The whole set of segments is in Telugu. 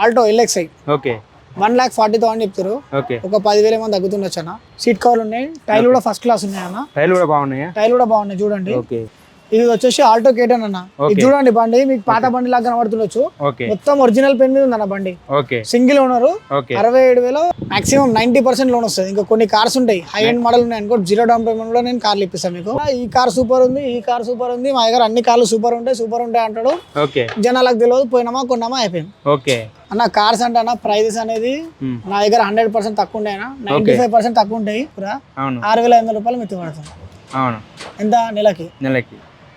Alto LXI. Okay. One lakh forty thousand చెప్తారు. ఒక పదివేల ఏమో తగ్గుతుండొచ్చు అన్న. సీట్ కవర్లు ఉన్నాయి. టైర్లు కూడా ఫస్ట్ క్లాస్ ఉన్నాయి అన్న. టైర్లు కూడా బాగున్నాయా? టైర్లు కూడా బాగున్నాయి చూడండి. ఇది వచ్చేసి ఆల్టో కేటన్ అన్న. ఇది చూడండి బండి మీకు పాత బండి లాగా కనబడుతుండొచ్చు. మొత్తం ఒరిజినల్ పెన్ మీద ఉందన్న బండి. Single owner. అరవై ఏడు వేలు మాక్సిమం నైన్టీ పర్సెంట్ లోన్ వస్తుంది. ఇంకా కొన్ని కార్స్ ఉంటాయి. హై ఎండ్ మోడల్ ఉన్నాయి అనుకో జీరో డౌన్ పేమెంట్లో నేను కార్లు ఇప్పిస్తాను మీకు. ఈ కార్ సూపర్ ఉంది ఈ కార్ సూపర్ ఉంది. మా దగ్గర అన్ని కార్లు సూపర్ ఉంటాయి సూపర్ ఉంటాయి అంటాడు. జనాలకు తెలియదు పోయినామా కొన్నామా అయిపోయింది. ఓకే. అన్న కార్స్ అంటే అన్న ప్రైజెస్ అనేది. నా దగ్గర హండ్రెడ్ పర్సెంట్ తక్కువ ఉంటాయి అన్న. నైన్టీ ఫైవ్ పర్సెంట్ తక్కువ ఉంటాయి ఆరు వేల ఐదు వందల రూపాయలు మెత్తి పడతాం అవును. ఎంత? నెలకి? నెలకి.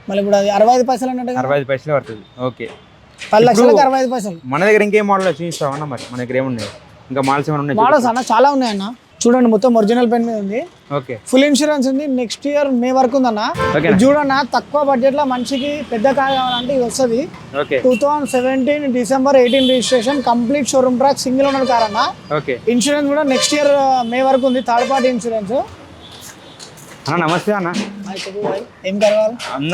మళ్ళీ ఇప్పుడు అది అరవై ఐదు పైసలు అన్నట్టు అరవై ఐదు పైసలు పడుతుంది. ఓకే. పది లక్షలకి అరవై ఐదు పైసలు. మన దగ్గర ఇంకేం మోడల్ చూపిస్తావన్నా మరి? మన దగ్గర ఏమున్నాయి? ఇంకా మాల్స్ ఏమైనా ఉన్నాయి మోడల్స్ అన్న చాలా ఉన్నాయి అన్న చూడండి మొత్తం ఒరిజినల్ పెన్ మీద ఉంది. ఓకే. ఫుల్ ఇన్సూరెన్స్ ఉంది. నెక్స్ట్ ఇయర్ మే వరకు ఉందన్న. చూడన్న తక్కువ బడ్జెట్లో మనిషికి పెద్ద కార్ కావాలంటే ఇది వస్తుంది. Two thousand seventeen December eighteen registration complete showroom track single owner car అన్న. ఇన్సూరెన్స్ కూడా నెక్స్ట్ ఇయర్ మే వరకు ఉంది. థర్డ్ పార్టీ ఇన్సూరెన్స్ అన్న నమస్తే అన్న. ఏం కావాలి? అన్న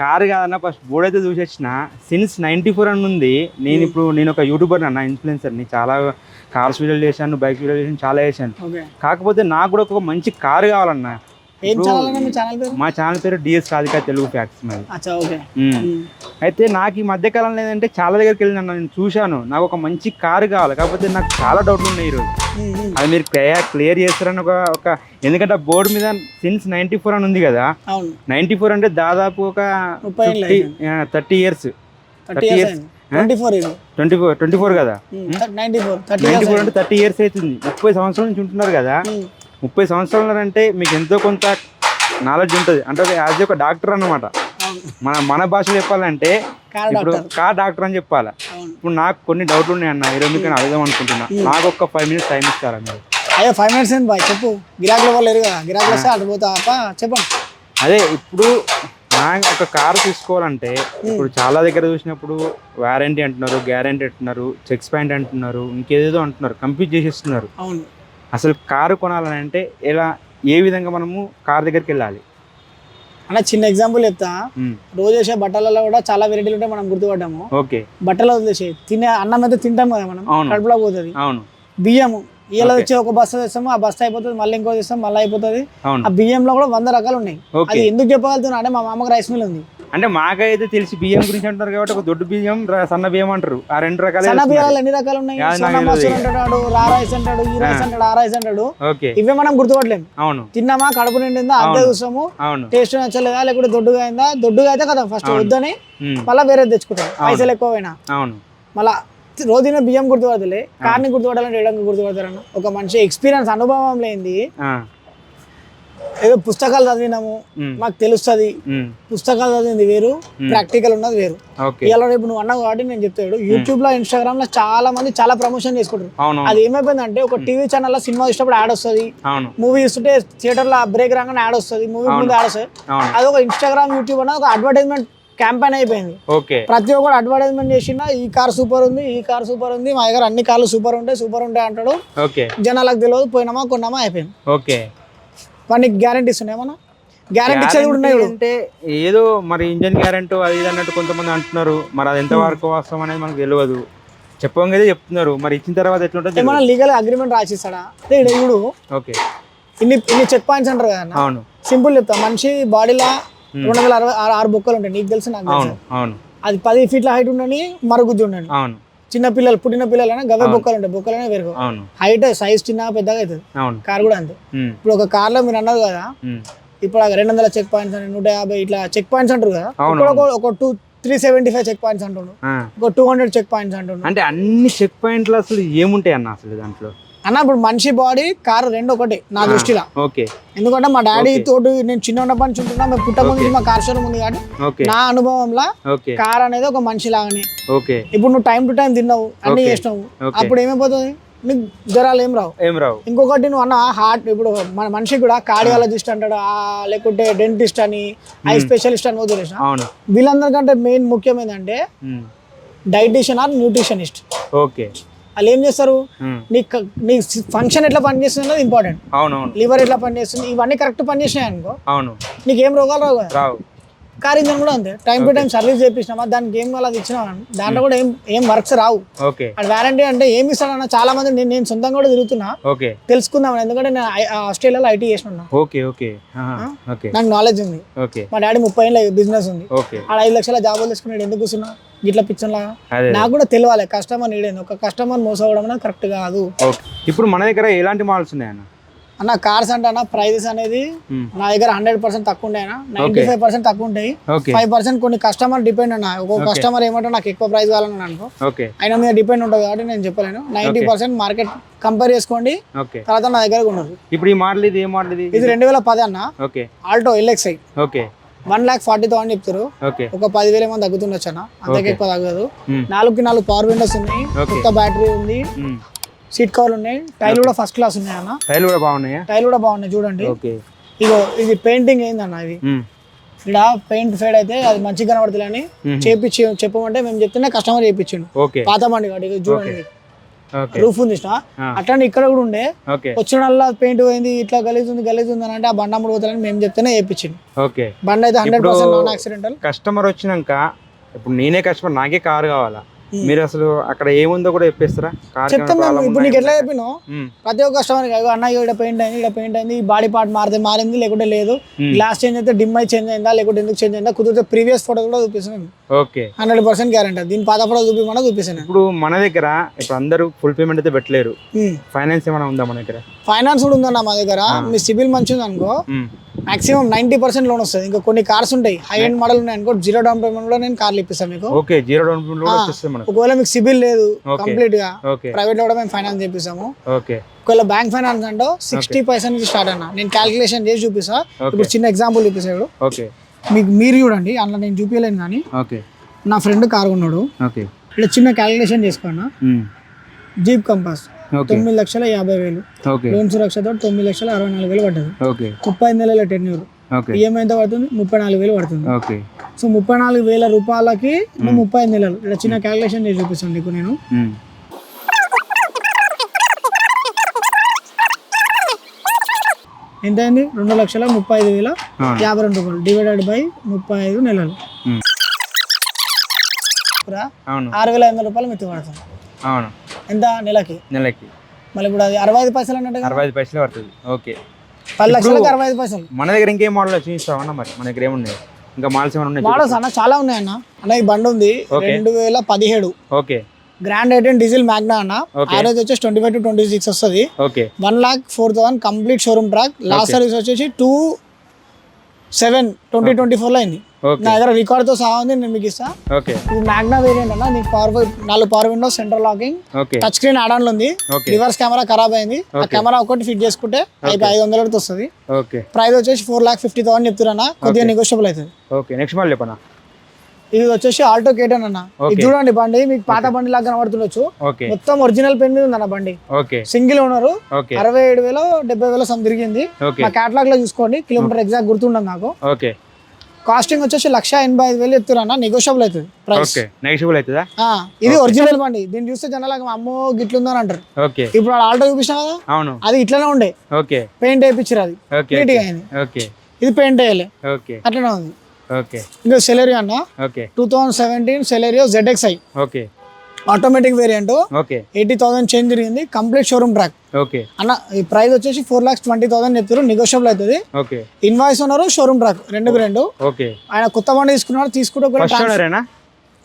కారు కాదన్న ఫస్ట్ బోర్డు అయితే చూసి వచ్చిన. సిన్స్ నైంటీ ఫోర్ అని ఉంది. నేను ఇప్పుడు నేను ఒక యూట్యూబర్ అన్న ఇన్ఫ్లుయెన్సర్ని చాలా కార్స్ వీడియోలు చేశాను బైక్స్ వీడియోలు చేశాను చాలా చేశాను. కాకపోతే నాకు కూడా ఒక మంచి కారు కావాలన్న. మీ ఛానల్ పేరు? డిఎస్ రాధిక తెలుగు ఫ్యాక్ట్స్ మరి. అయితే నాకు ఈ మధ్య కాలంలో ఏంటంటే చాలా దగ్గరికి వెళ్ళిన నేను చూశాను. నాకు ఒక మంచి కారు కావాలి. కాకపోతే నాకు చాలా డౌట్లు ఉన్నాయి ఈరోజు అది మీరు క్లియర్ క్లియర్ చేస్తారని ఒక ఒక ఎందుకంటే బోర్డు మీద సిన్స్ నైంటీ ఫోర్ అని ఉంది కదా. అవును. నైంటీ ఫోర్ అంటే దాదాపు ఒక thirty years thirty years twenty four twenty four twenty four కదా నైన్టీ ఫోర్ ఇయర్స్ ఫోర్ అంటే థర్టీ ఇయర్స్ అవుతుంది ముప్పై సంవత్సరాల నుంచి ఉంటున్నారు కదా? ముప్పై సంవత్సరాలు అంటే మీకు ఎంతో కొంత నాలెడ్జ్ ఉంటుంది. అంటే యాజ్ ఒక డాక్టర్ అన్నమాట. అవును. మన మన భాషలో చెప్పాలంటే ఇప్పుడు డాక్టర్. కార్ డాక్టర్ అని చెప్పాలి? ఇప్పుడు నాకు కొన్ని డౌట్లు ఉన్నాయి అన్న. ఈరోజు మీకు అడుగుదాం అనుకుంటున్నా. నాకు ఒక ఫైవ్ మినిట్స్ టైం ఇస్తారా మీరు? అయ్యో ఫైవ్ మినిట్స్ ఏంటి బాయ్? చెప్పు. గిరాకుల వాళ్ళు లేరు కదా గిరాకులు వస్తే అటు పోతా చెప్పండి అదే ఇప్పుడు ఒక కార్ తీసుకోవాలంటే ఇప్పుడు చాలా దగ్గర చూసినప్పుడు వారంటీ అంటున్నారు గ్యారంటీ అంటున్నారు చెక్స్ పాయింట్ అంటున్నారు ఇంకేదేదో అంటున్నారు కంప్లీట్ చేసేస్తున్నారు. అవును. అసలు కారు కొనాలని అంటే ఎలా ఏ విధంగా మనము కార్ దగ్గరికి వెళ్ళాలి? అన్న చిన్న ఎగ్జాంపుల్ చెప్తా. రోజు వేసే బట్టలలో కూడా చాలా వెరైటీలు ఉంటాయి మనం గుర్తుపడ్డాము. ఓకే. బట్టలు వదిలేసి తినే అన్నం అయితే తింటాం కదా మనం. కడుపులో పోతుంది. అవును. బియ్యము. ఇలా. వచ్చి ఒక బస్తా తెస్తాము ఆ బస్తా అయిపోతుంది మళ్ళీ ఇంకో తెస్తాం మళ్ళీ అయిపోతుంది. ఆ బియ్యంలో కూడా వంద రకాలు ఉన్నాయి. అది ఎందుకు చెప్పగలుగుతున్నా అంటే మా మామకు రైస్ మిల్ ఉంది. అంటే మాకైతే తెలిసి బియ్యం గురించి అంటున్నారు కాబట్టి ఒక దొడ్డు బియ్యం సన్న బియ్యం అంటారు. ఆ రెండు రకాలే సన్న బియ్యాలు. ఎన్ని రకాలు ఉన్నాయి. అంటాడు రా రైస్ అంటాడు ఈ రైస్ అంటాడు ఆ రైస్ అంటాడు. ఇవే మనం గుర్తుపట్టలేము అవును. తిన్నామా? కడుపు నిండిందా? అంతే చూస్తాము. అవును. టేస్ట్ నచ్చలేదా? లేకుంటే దొడ్డుగా అయిందా? దొడ్డుగా అయితే కదా ఫస్ట్ వద్దని మళ్ళీ వేరే తెచ్చుకుంటాం. పైసలు ఎక్కువ పోయినా అవును. మళ్ళా రోజు తిన్న బియ్యం గుర్తుపడతలే కార్ని గుర్తుపడాలంటే ఏడంగా గుర్తుపడతారన్న ఒక మనిషి ఎక్స్పీరియన్స్ అనుభవం లేనిది. ఆ, ఏదో పుస్తకాలు చదివినాము మాకు తెలుస్తుంది. పుస్తకాలు చదివింది వేరు ప్రాక్టికల్ ఉన్నది వేరు. ఇలా రేపు నువ్వు అన్నావు కాబట్టి నేను చెప్తాడు యూట్యూబ్లో ఇన్స్టాగ్రామ్లో చాలా మంది చాలా ప్రమోషన్ చేసుకుంటారు. అది ఏమైపోయిందంటే ఒక టీవీ ఛానల్లో సినిమా ఇష్టపడి యాడ్ వస్తుంది. మూవీ ఇస్తుంటే థియేటర్లో బ్రేక్ రాగానే యాడ్ వస్తుంది. మూవీ ముందు యాడ్ వస్తుంది. అది ఒక ఇన్స్టాగ్రామ్ యూట్యూబ్ అనేది ఒక అడ్వర్టైజ్మెంట్ క్యాంపెయిన్ అయిపోయింది. ఓకే. ప్రతి ఒక్కరు అడ్వర్టైజ్మెంట్ చేసిన ఈ కార్ సూపర్ ఉంది ఈ కార్ సూపర్ ఉంది మా దగ్గర అన్ని కార్లు సూపర్ ఉంటాయి సూపర్ ఉంటాయి అంటాడు. ఓకే. జనాలకు తెలియదు పోయినామా కొన్నామా అయిపోయింది. ఓకే. వాడికి గ్యారంటీస్ ఉన్నాయేమన్నా గ్యారంటీ ఇచ్చేది ఉన్నాయి అంటే ఏదో మరి ఇంజన్ గ్యారెంటీ అది ఇది అన్నట్టు కొంతమంది అంటున్నారు. మరి అది ఎంత వరకు వాస్తవం అనేది మనకు తెలియదు. చెప్పంగా చెప్తున్నారు. మరి ఇచ్చిన తర్వాత ఎట్లుంటుంది ఏమన్నా లీగల్ అగ్రిమెంట్ రాసిస్తాడా? అదే చూడు. ఓకే. ఇన్ని ఇన్ని చెక్ పాయింట్స్ అంటారు కదా అవును. సింపుల్ చెప్తా. మనిషి బాడీలో రెండు వందల అరవై ఆరు బొక్కలు ఉంటాయి. నీకు తెలుసు నాకు అవును అవును. అది పది ఫీట్ల హైట్ ఉండని మరుగుజ్జు ఉండని అవును. చిన్న పిల్లలు పుట్టిన పిల్లలైనా గవే బొక్కలు ఉంటాయి. బొక్కలనే వేరు అవును. హైట్ సైజ్ చిన్న పెద్దగా అవుతుంది. అవును. కార్ కూడా అంతే. ఉమ్, ఇప్పుడు ఒక కార్లో మీరు అన్నారు కదా ఉమ్, ఇప్పుడు రెండు వందల చెక్ పాయింట్స్ అని నూట యాభై ఇట్లా చెక్ పాయింట్స్ అంటారు కదా ఒక- two three seventy five check points అంటుండు. ఆ. ఒక టూ హండ్రెడ్ చెక్ పాయింట్స్ అంటుండు. అంటే అన్ని చెక్ పాయింట్లు అసలు ఏముంటాయి అన్న అసలు దాంట్లో? అన్న ఇప్పుడు మనిషి బాడీ కారు రెండు ఒకటే నా దృష్టిలో. ఓకే. ఎందుకంటే మా డాడీ తోటి నేను చిన్న ఉన్నప్పటి నుంచి ఉంటున్నా మేము పుట్ట ముందు మా కార్ షోరూమ్ ఉంది కాబట్టి నా అనుభవంలో కార్ అనేది ఒక మనిషి లాగానే. ఓకే. ఇప్పుడు నువ్వు టైం టు టైం తిన్నావు అన్ని. చేసినావు. అప్పుడు ఏమైపోతుంది? నీకు జ్వరాలు ఏం రావు. ఏం రావు. ఇంకొకటి నువ్వు అన్న హార్ట్ ఇప్పుడు మన మనిషి కూడా కార్డియాలజిస్ట్ అంటాడు లేకుంటే డెంటిస్ట్ అని ఐ స్పెషలిస్ట్ అని వదిలేసిన. వీళ్ళందరికంటే మెయిన్ ముఖ్యం ఏంటంటే డైటీషియన్ ఆర్ న్యూట్రిషనిస్ట్ ఓకే. వాళ్ళు ఏం చేస్తారు? నీ నీ ఫంక్షన్ ఎట్లా పనిచేస్తుంది అనేది ఇంపార్టెంట్ అవును లివర్ ఎట్లా పనిచేస్తుంది? ఇవన్నీ కరెక్ట్ పనిచేసినాయి అనుకో అవును. నీకు ఏం రోగాలు రావు. కార్ ఇంజన్ కూడా అంతే టైం టు టైం సర్వీస్ చేపించినామా దానికి ఏం అది ఇచ్చినా దాంట్లో కూడా ఏం ఏం వర్క్స్ రావు. ఓకే అది వారంటీ అంటే ఏమి ఇస్తాడన్న చాలా మంది నేను నేను సొంతంగా కూడా తిరుగుతున్నా. ఓకే తెలుసుకుందాం ఎందుకంటే నేను ఆస్ట్రేలియాలో ఐటీ చేసిన ఓకే ఓకే ఆహా, ఓకే నాకు నాలెడ్జ్ ఉంది. ఓకే మా డాడీ ముప్పై ఏళ్ళ బిజినెస్ ఉంది. ఓకే ఆడ ఐదు లక్షల జాబులు తీసుకున్నాడు ఎందుకు కూర్చున్నా? గిట్ల పిచ్చన్లా? అదే నాకు కూడా తెలియాలి. కస్టమర్ నీడేంది ఒక కస్టమర్ మోసవడం కరెక్ట్ కాదు. ఇప్పుడు మన దగ్గర ఎలాంటి మోడల్స్ ఉన్నాయన్న? అన్న కార్స్ అంటే అన్న ప్రైజెస్ అనేది మ్మ్. నా దగ్గర హండ్రెడ్ పర్సెంట్ తక్కువ ఉంటాయి అన్న. నైంటీ ఫైవ్ పర్సెంట్ తక్కువ ఉంటాయి. ఫైవ్ పర్సెంట్ కొన్ని కస్టమర్ డిపెండ్ అన్న. ఒక కస్టమర్ ఏమంటే నాకు ఎక్కువ ప్రైస్ కావాలని అనుకో ఆయన మీద డిపెండ్ ఉంటుంది కాబట్టి నేను చెప్పలేను. నైంటీ పర్సెంట్ మార్కెట్ కంపేర్ చేసుకోండి. తర్వాత నా దగ్గర ఉండదు. ఇప్పుడు ఈ మోడల్ ఇది ఏ మోడల్ ఇది? ఇది రెండు వేల పది అన్న. Alto LXI. Okay one lakh forty thousand చెప్తారు. ఒక పదివేల ఏమో తగ్గుతుండొచ్చు అన్న. అంతకు ఎక్కువ తగ్గదు. మ్మ్. నాలుగుకి నాలుగు పవర్ విండోస్ ఉన్నాయి. కొత్త బ్యాటరీ ఉంది. మ్మ్. సీట్ కవర్లు ఉన్నాయి. టైర్లు కూడా ఫస్ట్ క్లాస్ ఉన్నాయి అన్న టైర్లు కూడా బాగున్నాయా? టైర్లు కూడా బాగున్నాయి చూడండి. ఓకే ఇగో ఇది పెయింటింగ్ ఏందన్న ఇది? మ్మ్. ఇక్కడ పెయింట్ ఫేడ్ అయితే అది మంచిగా కనబడుతుంది అని మ్మ్. చేపించి చెప్పమంటే మేము చెప్తేనే కస్టమర్ చేయించిండు పాత బండి కాదు చూడండి. రూఫ్ ఉంది ఇష్టం ఆ. అట్లానే ఇక్కడ కూడా ఉండే. ఓకే వచ్చినల్లా పెయింట్ పోయింది ఇట్లా గలీజ్ ఉంది గలీజ్ ఉంది అని అంటే ఆ బండి అమ్ముడు పోతారని మేము చెప్తేనే చేయించింది ఓకే బండి అయితే hundred percent non accidental customer వచ్చినాక ఇప్పుడు నేనే కస్టమర్ నాకే కారు కావాలా? మీరు అసలు అక్కడ ఏముందో కూడా చెప్పేస్తారా? చెప్తాం మేము. ఇప్పుడు నీకు ఎట్లా చెప్పినావు? మ్మ్. ప్రతి ఒక్క కస్టమర్ అన్న ఇక్కడ పెయింట్ అయింది ఇక్కడ పెయింట్ అయింది ఈ బాడీ పార్ట్ మారితే మారింది లేకుంటే లేదు. గ్లాస్ చేంజ్ అయితే డిమ్ అయి చేంజ్ అయిందా లేకుంటే ఎందుకు చేంజ్ అయిందా కుదిరితే ప్రీవియస్ ఫోటో కూడా చూపిస్తున్నాం ఓకే హండ్రెడ్ పర్సెంట్ గ్యారంటీ దీని పాత ఫోటో చూపించమన్నా చూపిస్తాను. ఇప్పుడు మన దగ్గర ఇప్పుడు అందరూ ఫుల్ పేమెంట్ అయితే పెట్టలేరు. ఫైనాన్స్ ఏమైనా ఉందా మన దగ్గర? ఫైనాన్స్ కూడా ఉందన్న మా దగ్గర. మీ సిబిల్ ఉంది అనుకో. మాక్సిమం నైంటీ పర్సెంట్ లోన్ వస్తుంది. ఇంకా కొన్ని కార్స్ ఉంటాయి. హై ఎండ్ మోడల్ ఉన్నాయి అనుకో జీరో డౌన్ పేమెంట్లో నేను కార్లు ఇప్పిస్తాను మీకు. ఓకే జీరో డౌన్ పేమెంట్ ఒకవేళ మీకు సిబిల్ లేదు. కంప్లీట్గా ప్రైవేట్లో కూడా మేము ఫైనాన్స్ చేపిస్తాము. ఒకవేళ బ్యాంక్ ఫైనాన్స్ అంటే సిక్స్టీ పర్సెంట్ నుంచి స్టార్ట్ అన్న. నేను క్యాలిక్యులేషన్ చేసి చూపిస్తా. ఇప్పుడు చిన్న ఎగ్జాంపుల్ చూపిస్తాడు మీకు మీరు చూడండి అందులో నేను చూపించలేను కానీ నా ఫ్రెండ్ కార్ ఉన్నాడు ఇట్లా చిన్న క్యాలిక్యులేషన్ చేసుకున్నా. Jeep Compass. తొమ్మిది లక్షల యాభై వేలు. లోన్ సురక్షతో తొమ్మిది లక్షల అరవై నాలుగు వేలు పడ్డది. ముప్పై నెలల టెన్యూర్. ఈఎంఐ ఎంత పడుతుంది? ముప్పై నాలుగు వేలు పడుతుంది. ఓకే. సో ముప్పై నాలుగు వేల రూపాయలకి ముప్పై ఐదు నెలలు. ఇక్కడ చిన్న క్యాలిక్యులేషన్ చేసి చూపిస్తాను నీకు నేను. ఎంత అయింది? రెండు లక్షల ముప్పై ఐదు వేల. యాభై రెండు రూపాయలు. డివైడెడ్ బై ముప్పై ఐదు నెలలు. ఆరు వేల ఐదు వందల రూపాయలు మిత్తి పడుతుంది. అవును. ఎంత? నెలకి. నెలకి. మళ్ళీ ఇప్పుడు అది అరవై ఐదు పైసలు అన్నట్టు అరవై ఐదు పైసలు పడుతుంది. ఓకే. పది లక్షలకి అరవై ఐదు పైసలు. మన దగ్గర ఇంకేం మోడల్ చూపిస్తావన్నా మరి? మన దగ్గర ఏమున్నాయి? ఇంకా మాల్స్ ఏమైనా ఉన్నాయి మోడల్స్ అన్న చాలా ఉన్నాయి అన్న. అన్న ఈ బండి ఉంది. రెండు వేల పదిహేడు. Okay grand eighteen diesel Magna అన్న. యావరేజ్ వచ్చేసి twenty five to twenty six వస్తుంది one lakh four thousand complete showroom track last service వచ్చేసి టూ సెవెన్ ట్వంటీ ట్వంటీ ఫోర్లో అయింది. నా దగ్గర రికార్డ్తో సహా ఉంది నేను మీకు ఇస్తా. ఓకే. ఇది మ్యాగ్నా వేరియంట్ అన్న నీకు పవర్ నాలుగు power windows centre locking touch screen ఆడాన్లో ఉంది. రివర్స్ కెమెరా ఖరాబ్ అయింది. ఆ కెమెరా ఒకటి ఫిట్ చేసుకుంటే అయిపోయి ఐదు వందల వస్తుంది. ఓకే. ప్రైస్ వచ్చేసి ఫోర్ లాక్ ఫిఫ్టీ థౌసండ్ చెప్తున్నా కొద్దిగా నెగోషియబుల్ అవుతుంది. ఓకే. నెక్స్ట్ చెప్పనా? ఇది వచ్చేసి ఆల్టో కేటన్ అన్న. ఇది చూడండి బండి మీకు పాత బండి లాగా కనబడుతుండొచ్చు. మొత్తం ఒరిజినల్ పెన్ మీద ఉందన్న బండి. సింగిల్ ఓనరు అరవై ఏడు వేలు డెబ్బై వేలు సమ్ తిరిగింది. మా క్యాటలాగ్లో చూసుకోండి కిలోమీటర్ ఎగ్జాక్ట్ గుర్తుండదు నాకు. కాస్టింగ్ వచ్చేసి లక్ష ఎనభై ఐదు వేలు చెప్తున్నా నెగోషియబుల్ అవుతుంది. ప్రైస్ నెగిటిబుల్ అవుతుందా? ఇది ఒరిజినల్ బండి. దీన్ని చూస్తే జనాలకు అమ్మో గిట్లుందని అంటారు. ఓకే ఇప్పుడు ఆల్టో చూపించినా కదా? అవును. అది ఇట్లనే ఉండే. ఓకే పెయింట్ వేయించారు అది. ఓకే నీట్గా అయింది. ఓకే ఇది పెయింట్ వేయలే. ఓకే అట్లనే ఉంది. ఓకే ఇంకా సెలరియో అన్న. Okay two thousand seventeen Celerio ZXI okay automatic variant okay eighty thousand change జరిగింది కంప్లీట్ షోరూమ్ ట్రాక్ ఓకే. అన్న ఈ ప్రైస్ వచ్చేసి ఫోర్ లాక్స్ ట్వంటీ థౌసండ్ చెప్తారు నెగోషియబుల్ అవుతుంది. ఓకే. ఇన్వాయిస్ ఉన్నారు షోరూమ్ ట్రాక్ రెండు రెండు. ఓకే. ఆయన కొత్త బండి తీసుకున్నాడు తీసుకుంటే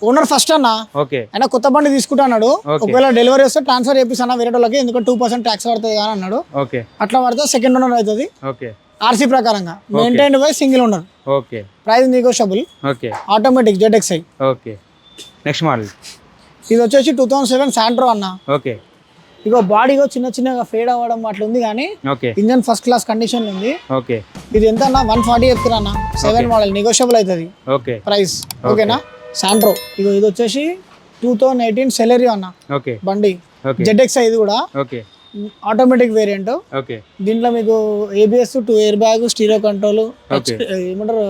ఓనర్ ఫస్ట్ అన్న. ఓకే. ఆయన కొత్త బండి తీసుకుంటా అన్నాడు. ఒకవేళ డెలివరీ వస్తే ట్రాన్స్ఫర్ చేపిస్తాను వేరే వాళ్ళకి ఎందుకంటే టూ పర్సెంట్ ట్యాక్స్ పడుతుంది అని అన్నాడు. ఓకే. అట్లా పడితే సెకండ్ ఓనర్ అవుతుంది. ఓకే. ఆర్సీ ప్రకారంగా. Maintain by single owner okay. Price negotiable okay. Automatic ZXI okay. Next model ఇది వచ్చేసి టూ థౌసండ్ సెవెన్ శాంట్రో అన్న. ఓకే. ఇగో బాడీగా చిన్న చిన్నగా ఫేడ్ అవ్వడం అట్లా ఉంది కానీ ఇంజన్ ఫస్ట్ క్లాస్ కండిషన్ ఉంది. ఓకే ఇది ఎంత అన్న? వన్ ఫార్టీ చెప్తున్నా అన్న. సెవెన్ మోడల్ నెగోషియబుల్ అవుతుంది. ఓకే ప్రైస్ ఓకేనా శాంట్రో ఇగో ఇది వచ్చేసి టూ థౌసండ్ ఎయిటీన్ సెలరీ అన్న. ఓకే బండి. జెడ్ఎక్స్ ఇది కూడా. ఓకే ఆటోమేటిక్ వేరియంట్ ఓకే దీంట్లో మీకు ABS two air bag stereo control ఏమంటారు?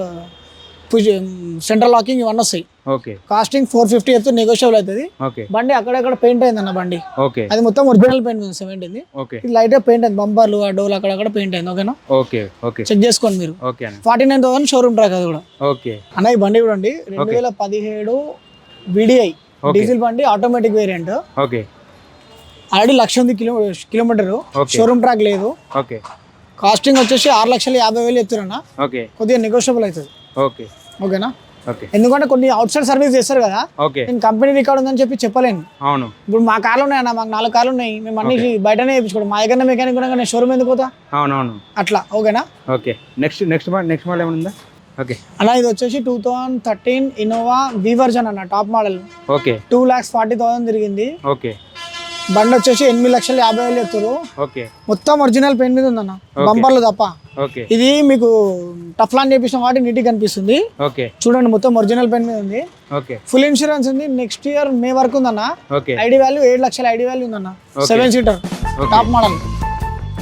సెంట్రల్ లాకింగ్ ఇవన్నీ వస్తాయి. ఓకే. కాస్టింగ్ ఫోర్ ఫిఫ్టీ అయితే నెగోషియబుల్ అవుతుంది. ఓకే. బండి అక్కడక్కడ పెయింట్ అయింది అన్న బండి. ఓకే. అది మొత్తం ఒరిజినల్ పెయింట్ ఉంది సెవెంటీది ఓకే. ఇది లైట్గా పెయింట్ అయింది. బంపర్లు ఆ డోలు అక్కడక్కడ పెయింట్ అయింది ఓకేనా ఓకే ఓకే. చెక్ చేసుకోండి మీరు. Okay forty nine thousand showroom track అది కూడా. ఓకే. అన్న ఈ బండి చూడండి. రెండు వేల పదిహేడు విడిఐ డీజిల్ బండి automatic variant okay. Already lakh ఉంది కిలో కిలోమీటర్. షోరూమ్ ట్రాక్ లేదు. ఓకే. కాస్టింగ్ వచ్చేసి ఆరు లక్షల యాభై వేలు ఎత్తురన్న ఓకే. కొద్దిగా నెగోషియబుల్ అవుతుంది. ఓకే. ఓకేనా? ఓకే. ఎందుకంటే కొన్ని అవుట్ సైడ్ సర్వీస్ చేస్తారు కదా నేను కంపెనీ రికార్డ్ ఉందని చెప్పి చెప్పలేను. అవును. ఇప్పుడు మా కార్లు ఉన్నాయన్న మాకు నాలుగు కార్లు ఉన్నాయి. మేము అన్ని బయటనే చేయించుకోవడం మా దగ్గర మెకానిక్ కూడా నేను షోరూమ్ ఎందుకు పోతా? అవునవును. అట్లా ఓకేనా? Okay. Next next next model ఏమైనా ఉందా? ఓకే. అన్న ఇది వచ్చేసి two thousand thirteen Innova V version అన్న top model okay. Two lakhs forty thousand తిరిగింది. ఓకే. బండి వచ్చేసి ఎనిమిది లక్షల యాభై వేలు ఎత్తురు ఓకే. మొత్తం ఒరిజినల్ పెయింట్ మీద ఉందన్న. బంపర్లు తప్ప. ఓకే. ఇది మీకు టఫ్లాన్ చేపించిన వాటి నీట్గా కనిపిస్తుంది. ఓకే. చూడండి మొత్తం ఒరిజినల్ పెయింట్ మీద ఉంది. ఓకే. ఫుల్ ఇన్సూరెన్స్ ఉంది. నెక్స్ట్ ఇయర్ మే వరకు ఉందన్న. ఓకే. ఐడి వాల్యూ ఏడు లక్షల ఐడి వాల్యూ ఉందన్న. Seven seater. Top model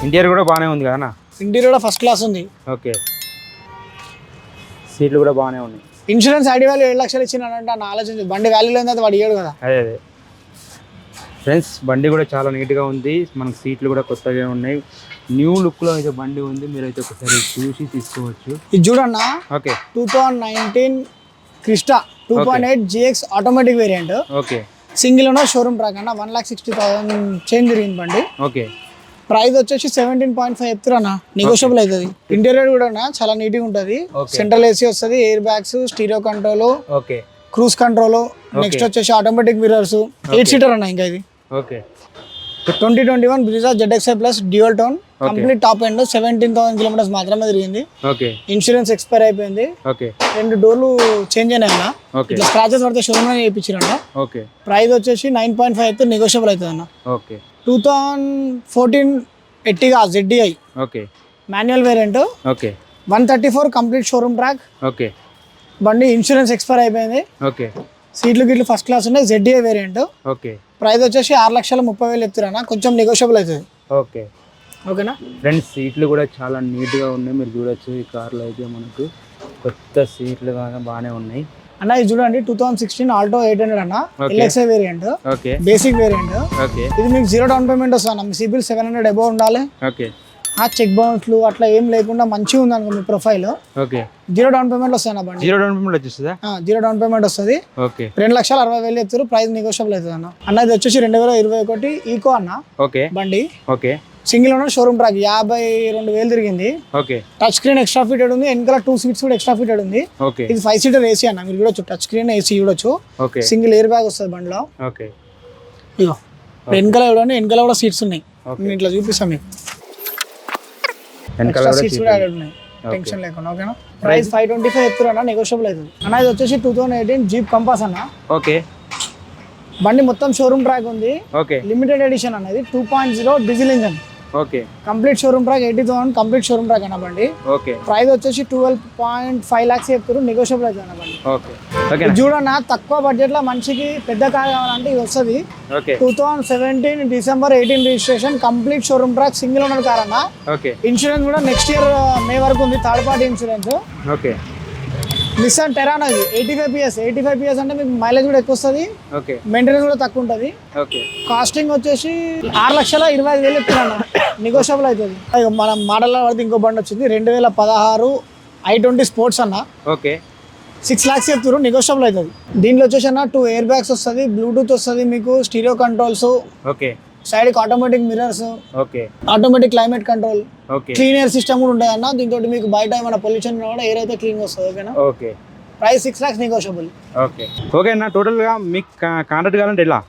interior కూడా బాగానే ఉంది కదా ఇంటీరియర్ కూడా ఫస్ట్ క్లాస్ ఉంది. ఓకే. సీట్లు కూడా బాగానే ఉన్నాయి. ఇన్సూరెన్స్ ఐడి వాల్యూ ఏడు లక్షలు ఇచ్చినాడంటే అన్న ఆలోచించు. బండి వాల్యూ లేని తర్వాత వాడు ఇయ్యడు కదా. అదే అదే. ఫ్రెండ్స్ బండి కూడా చాలా నీట్గా ఉంది. మనకు సీట్లు కూడా కొత్తగా ఉన్నాయి. న్యూ లుక్లో అయితే బండి ఉంది. మీరు అయితే ఒకసారి చూసి తీసుకోవచ్చు. ఇది చూడన్న? Okay. Two thousand nineteen Crysta two point eight GX automatic variant okay. Single ఉన్న షోరూమ్ ట్రాక్ అన్న one lakh sixty thousand change జరిగింది బండి. ఓకే. ప్రైస్ వచ్చేసి సెవెంటీన్ పాయింట్ ఫైవ్ చెప్తారన్న. నెగోషియబుల్ అవుతుంది. ఇంటీరియర్ కూడా అన్న చాలా నీట్గా ఉంటుంది. సెంట్రల్ ఏసీ వస్తుంది air bags stereo control okay. Cruise control next వచ్చేసి ఆటోమేటిక్ మిరర్స్ ఎయిట్ సీటర్ అన్న ఇంకా ఇది. Okay. Twenty twenty one Brezza ZXI plus dual tone complete top end seventeen thousand kilometres మాత్రమే తిరిగింది. ఓకే ఇన్సూరెన్స్ ఎక్స్పైర్ అయిపోయింది. ఓకే రెండు డోర్లు చేంజ్ ఓకే ఇట్లా స్క్రాచెస్ పడితే షోరూమ్ చేయించారంట ఓకే ప్రైస్ వచ్చేసి నైన్ పాయింట్ ఫైవ్ అయితే నెగోషియబుల్ అవుతుంది అన్న. Okay two thousand fourteen Ertiga ZDI okay manual variant okay one thirty four complete showroom track okay బండి ఇన్సూరెన్స్ ఎక్స్పైర్ అయిపోయింది. ఓకే సీట్లు గిట్లు ఫస్ట్ క్లాస్ ఉన్నాయి. జెడ్డిఐ వేరియంట్ ఓకే ప్రైస్ వచ్చేసి ఆరు లక్షల ముప్పై వేలు ఎత్తురన్నా కొంచెం నెగోషియబుల్ అవుతుంది. ఓకే. ఓకేనా? ఫ్రెండ్స్ సీట్లు కూడా చాలా నీట్గా ఉన్నాయి. మీరు చూడొచ్చు ఈ కార్లో అయితే మనకు కొత్త సీట్లు బాగానే ఉన్నాయి. అన్న ఇది చూడండి two thousand sixteen Alto eight hundred అన్న. Okay. LXI variant basic variant ఇది మీకు జీరో డౌన్ పేమెంట్ వస్తుంది మీ సిబిల్ సెవెన్ హండ్రెడ్ అబౌవ్ ఉండాలి. ఓకే. ఆ చెక్ బౌన్స్లు అట్లా ఏం లేకుండా మంచిగా ఉంది అనుకో మీ profile. Okay. Zero down payment వస్తుంది అన్న బండి. జీరో డౌన్ పేమెంట్ వచ్చేస్తుందా? జీరో డౌన్ పేమెంట్ వస్తుంది. ఓకే. రెండు లక్షల అరవై వేలు ఎత్తారు ప్రైస్ నెగోషియబుల్ అవుతుంది అన్న. అన్న ఇది వచ్చేసి రెండు వేల ఇరవై ఒకటి ఈకో అన్న ఓకే. బండి. Okay. Single owner showroom track యాభై రెండు వేలు తిరిగింది. Okay. Touch screen extra fitted ఉంది. వెనకాల టూ సీట్స్ కూడా ఎక్స్ట్రా ఫిటెడ్ ఉంది. ఓకే. ఇది ఫైవ్ సీటర్ ఏసీ అన్న మీరు చూడొచ్చు. టచ్ స్క్రీన్ ఏసీ చూడొచ్చు. ఓకే. సింగిల్ ఎయిర్ బ్యాగ్ వస్తుంది బండిలో. ఓకే. ఇగో వెనకాల చూడండి వెనకాల కూడా సీట్స్ ఉన్నాయి. నేను ఇట్లా చూపిస్తాను మీకు. వెనకాల సీట్స్ కూడా. యాడ్ ఉన్నాయి. టెన్షన్ లేకుండా ఓకేనా ప్రైస్ ఫైవ్ ట్వంటీ ఫైవ్ ఎత్తున్నా నెగోషియబుల్ అవుతుంది. అన్న ఇది వచ్చేసి two thousand eighteen Jeep Compass అన్న. ఓకే బండి మొత్తం షోరూమ్ ట్రాక్ ఉంది. ఓకే లిమిటెడ్ ఎడిషన్ అనేది two point zero diesel engine okay. Complete showroom track eighty thousand complete showroom track అన్న బండి. ఓకే. ప్రైస్ వచ్చేసి ట్వెల్వ్ పాయింట్ ఫైవ్ లాక్స్ చెప్తారు నెగోషియబుల్ అవుతుంది అన్న బండి. ఓకే. చూడన్న తక్కువ బడ్జెట్లో మనిషికి పెద్ద కార్ కావాలంటే ఇది వస్తుంది. Okay. Two thousand seventeen December eighteen registration complete showroom track single owner car అన్న. ఓకే. ఇన్సూరెన్స్ కూడా నెక్స్ట్ ఇయర్ మే వరకు ఉంది third party insurance okay. Nissan Terrano అది eighty five PS eighty five PS అంటే మీకు మైలేజ్ కూడా ఎక్కువ వస్తుంది. ఓకే మెయింటెనెన్స్ కూడా తక్కువ ఉంటుంది. ఓకే కాస్టింగ్ వచ్చేసి ఆరు లక్షల ఇరవై ఐదు వేలు ఎత్తున్నాను నెగోషియబుల్ అవుతుంది. మన మోడల్లో పడితే ఇంకో బండి వచ్చింది. రెండు వేల పదహారు ఐ ట్వంటీ స్పోర్ట్స్ అన్న. ఓకే సిక్స్ ల్యాక్స్ చెప్తారు నెగోషియబుల్ అవుతుంది. దీంట్లో వచ్చేసి అన్న టూ ఎయిర్ బ్యాగ్స్ వస్తుంది బ్లూటూత్ వస్తుంది మీకు స్టీరియో కంట్రోల్స్ ఓకే సైడ్కి automatic mirrors okay. Automatic climate control okay. Clean air system కూడా ఉంటుంది అన్న. దీంతో మీకు బయట ఏమైనా పొల్యూషన్ కూడా ఎయిర్ అయితే క్లీన్ వస్తుంది ఓకేనా okay. Price six lakhs negotiable okay. Okay అన్న టోటల్గా మీకు కాంటాక్ట్ కావాలంటే ఎలా?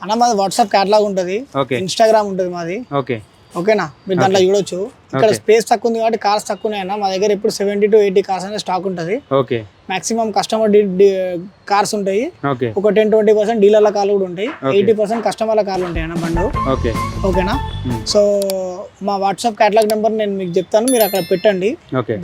అన్న మాది వాట్సాప్ క్యాట్లాగ్ ఉంటుంది. ఓకే. ఇన్స్టాగ్రామ్ ఉంటుంది మాది. ఓకే. ఓకేనా? మీరు దాంట్లో చూడొచ్చు. ఇక్కడ స్పేస్ తక్కువ ఉంది కాబట్టి కార్స్ తక్కువ ఉన్నాయన్న మా దగ్గర ఇప్పుడు సెవెంటీ టు ఎయిటీ కార్స్ అనేది స్టాక్ ఉంటుంది. ఓకే. మాక్సిమం కస్టమర్ కార్స్ ఉంటాయి. ఒక టెన్ ట్వంటీ పర్సెంట్ డీలర్ల కార్లు కూడా ఉంటాయి. ఎయిటీ పర్సెంట్ కస్టమర్ల కార్లు ఉంటాయి అన్న బండ్లు. ఓకే. ఓకేనా. సో మా వాట్సాప్ క్యాటలాగ్ నెంబర్ నేను మీకు చెప్తాను. మీరు అక్కడ పెట్టండి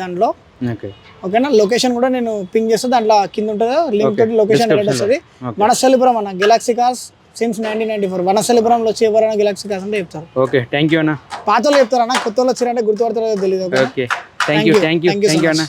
దాంట్లో. ఓకే. ఓకేనా? లొకేషన్ కూడా నేను పింగ్ చేస్తే దాంట్లో కింద ఉంటుంది? Link Okay. లొకేషన్. వస్తుంది. వనస్థలిపురం అన్న Galaxy cars since nineteen ninety four వనస్థలిపురంలో వచ్చి ఎవరైనా గెలాక్సీ కార్స్ అంటే చెప్తారు. ఓకే థ్యాంక్ యూ అన్న. పాత వాళ్ళు చెప్తారన్న కొత్త వాళ్ళు వచ్చారంటే గుర్తుపడతారో తెలియదు okay thank you thank you thank you. అన్న.